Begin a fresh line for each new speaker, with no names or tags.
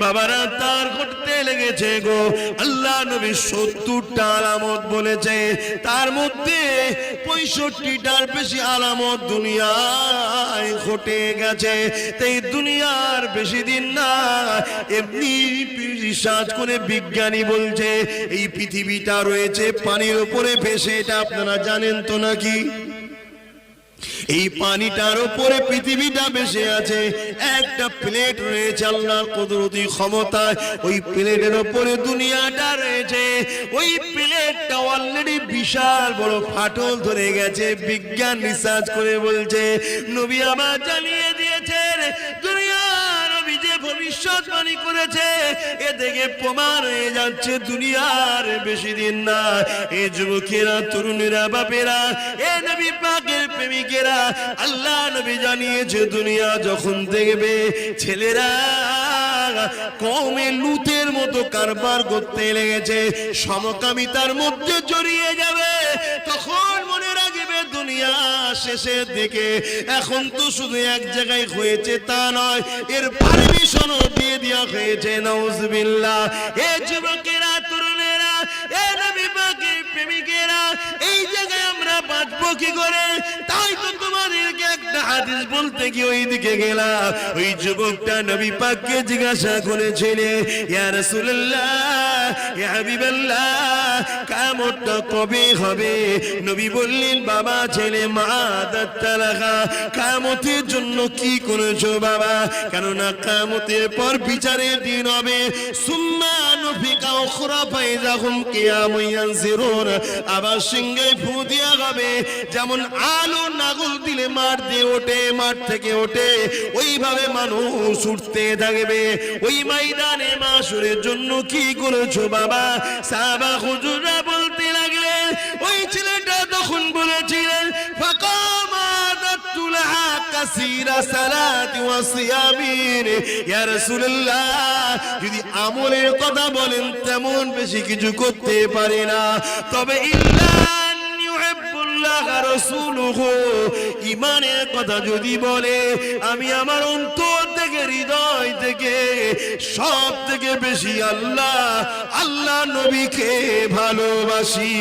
বাবারা, তার করতে লেগেছে গো। আল্লাহ বলেছে তার মধ্যে পঁয়ষট্টিটার বেশি আলামত দুনিয়ায় ঘটে গেছে। তাই দুনিয়ার বেশি দিন না, এমনি রিসার্চ করে বিজ্ঞানী বলছে, এই পৃথিবীটা রয়েছে পানির উপরে ভেসে। এটা আপনারা জানেন তো নাকি? এই পানিটার উপরে পৃথিবীটা বেশি আছে। একটা প্লেট রয়েছে আল্লাহর কুদরতি ক্ষমতায়। ওই প্লেটের উপরে দুনিয়াটা রয়েছে। ওই প্লেটটা অলরেডি বিশাল বড় ফাটল ধরে গেছে। বিজ্ঞান রিসার্চ করে বলছে, নবী আমার জানিয়ে দিয়েছেন, দুনিয়ার নবী যে ভবিষ্যৎবাণী করেছে। এ থেকে প্রমাণ হয়ে যাচ্ছে দুনিয়ার বেশি দিন না। এ যুবকেরা, তরুণেরা, বাপেরা, এ নবী পাকের প্রেমিকেরা, আল্লাহ নবী জানিয়েছে, দুনিয়া যখন দেখবে, ছেলেরা কমে লুতের মতো কারবার করতে লেগেছে, সমকামিতার মধ্যে জড়িয়ে যাবে, তখন মনে রাখবে দুনিয়া শেষের দিকে। এখন তো শুধু এক জায়গায় হয়েছে তা নয়, এর পারমিশনও দিয়ে দেওয়া হয়েছে নওজবিল্লাহ এ যুবকেরা, তরুণেরা, এ নবী প্রেমিকেরা, এই জায়গায় আমরা বাঁচবো কি করে? হাদিস বলতে গিয়ে ওই দিকে গেলাম। ওই যুবকটা নবী পাককে জিজ্ঞাসা করেছিল, ইয়া রাসূলুল্লাহ, ইয়া হাবিবাল্লাহ কিয়ামতটা কবে হবে? নবী বললেন, বাবা, ছেলে, মা দাত্তালাখা কিয়ামতের জন্য কি করেছ বাবা? কেননা কিয়ামতের পর বিচারের দিন হবে। সুম্মা নুফিকা উখরা ফাইজাহুম কিয়ামুন ইয়ানজিরুন। আবার সিংহে ফু হবে যেমন আলো নাগল দিলে মাঠ দিয়ে ওঠে, মাঠ থেকে ওঠে। ওইভাবে মানুষ উঠতে থাকবে। ওই ময়দানে মাসুরের জন্য কি করেছ বাবা? সাহাবা হুজুররা বলতে লাগলেন, ওই ছেলেটা তখন তুলহা কাসীরা সালাতি ওয়া সিয়ামিন ইয়া রাসূলুল্লাহ, যদি আমলের কথা বলেন, তেমন বেশি কিছু করতে পারি না। তবে ইল্লা ইমানের কথা যদি বলে, আমি আমার অন্তর থেকে, হৃদয় থেকে, সব থেকে বেশি আল্লাহ আল্লাহ নবীকে ভালোবাসি।